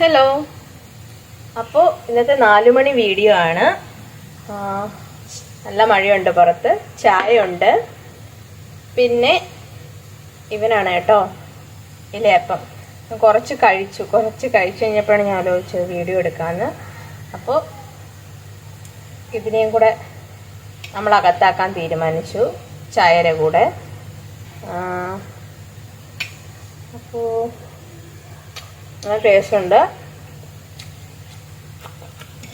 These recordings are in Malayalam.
ഹലോ. അപ്പോൾ ഇന്നത്തെ നാലു മണി വീഡിയോ ആണ്. നല്ല മഴയുണ്ട് പുറത്ത്. ചായയുണ്ട്. പിന്നെ ഇവനാണ് കേട്ടോ ഇലയപ്പം കുറച്ച് കഴിച്ചു കുറച്ച് കഴിച്ചു കഴിഞ്ഞപ്പോഴാണ് ഞാൻ ആലോചിച്ചത് വീഡിയോ എടുക്കാമെന്ന് അപ്പോൾ ഇതിനെയും കൂടെ നമ്മൾ അകത്താക്കാൻ തീരുമാനിച്ചു ചായയുടെ കൂടെ. അപ്പോൾ നല്ല ടേസ്റ്റ് ഉണ്ട്.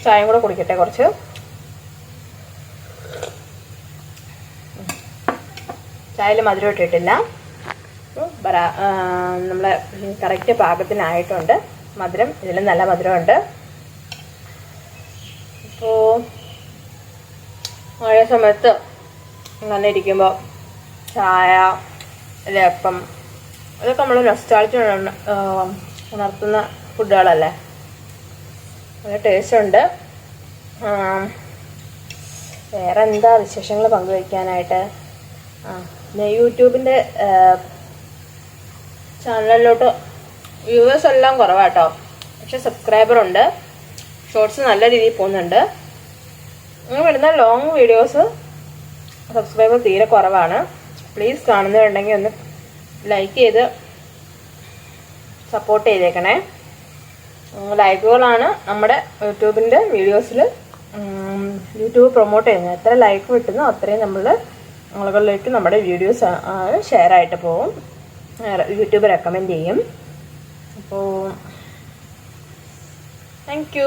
ചായയും കൂടെ കുടിക്കട്ടെ കുറച്ച്. ചായയിൽ മധുരം ഇട്ടിട്ടില്ല. നമ്മളെ കറക്റ്റ് പാകത്തിനായിട്ടുണ്ട്. മധുരം ഇതിൽ നല്ല മധുരമുണ്ട്. അപ്പോൾ മഴ സമയത്ത് അങ്ങനെ ഇരിക്കുമ്പോൾ ചായ ഇലയപ്പം ഇതൊക്കെ നമ്മൾ നൊസ്റ്റാൾജി ഉണർത്തുന്ന ഫുഡുകളല്ലേ? നല്ല ടേസ്റ്റ് ഉണ്ട്. വേറെ എന്താ വിശേഷങ്ങൾ പങ്കുവയ്ക്കാനായിട്ട്? ആ യൂട്യൂബിന്റെ ചാനലിലോട്ട് വ്യൂവേഴ്സ് എല്ലാം കുറവാട്ടോ. പക്ഷെ സബ്സ്ക്രൈബർ ഉണ്ട് ഷോർട്സ് നല്ല രീതിയിൽ പോകുന്നുണ്ട്. അങ്ങനെ വരുന്ന ലോങ് വീഡിയോസ് സബ്സ്ക്രൈബർ തീരെ കുറവാണ്. പ്ലീസ് കാണുന്നുണ്ടെങ്കിൽ ഒന്ന് ലൈക്ക് ചെയ്ത് സപ്പോർട്ട് ചെയ്തേക്കണേ. ലൈക്കുകളാണ് നമ്മുടെ യൂട്യൂബിന്റെ വീഡിയോസിൽ യൂട്യൂബ് പ്രൊമോട്ട് ചെയ്യുന്നത്. എത്ര ലൈക്ക് കിട്ടുന്നോ അത്രയും നമ്മൾ ആളുകളിലേക്ക് നമ്മുടെ വീഡിയോസ് ഷെയർ ആയിട്ട് പോകും യൂട്യൂബ് റെക്കമെൻഡ് ചെയ്യും. അപ്പോൾ താങ്ക്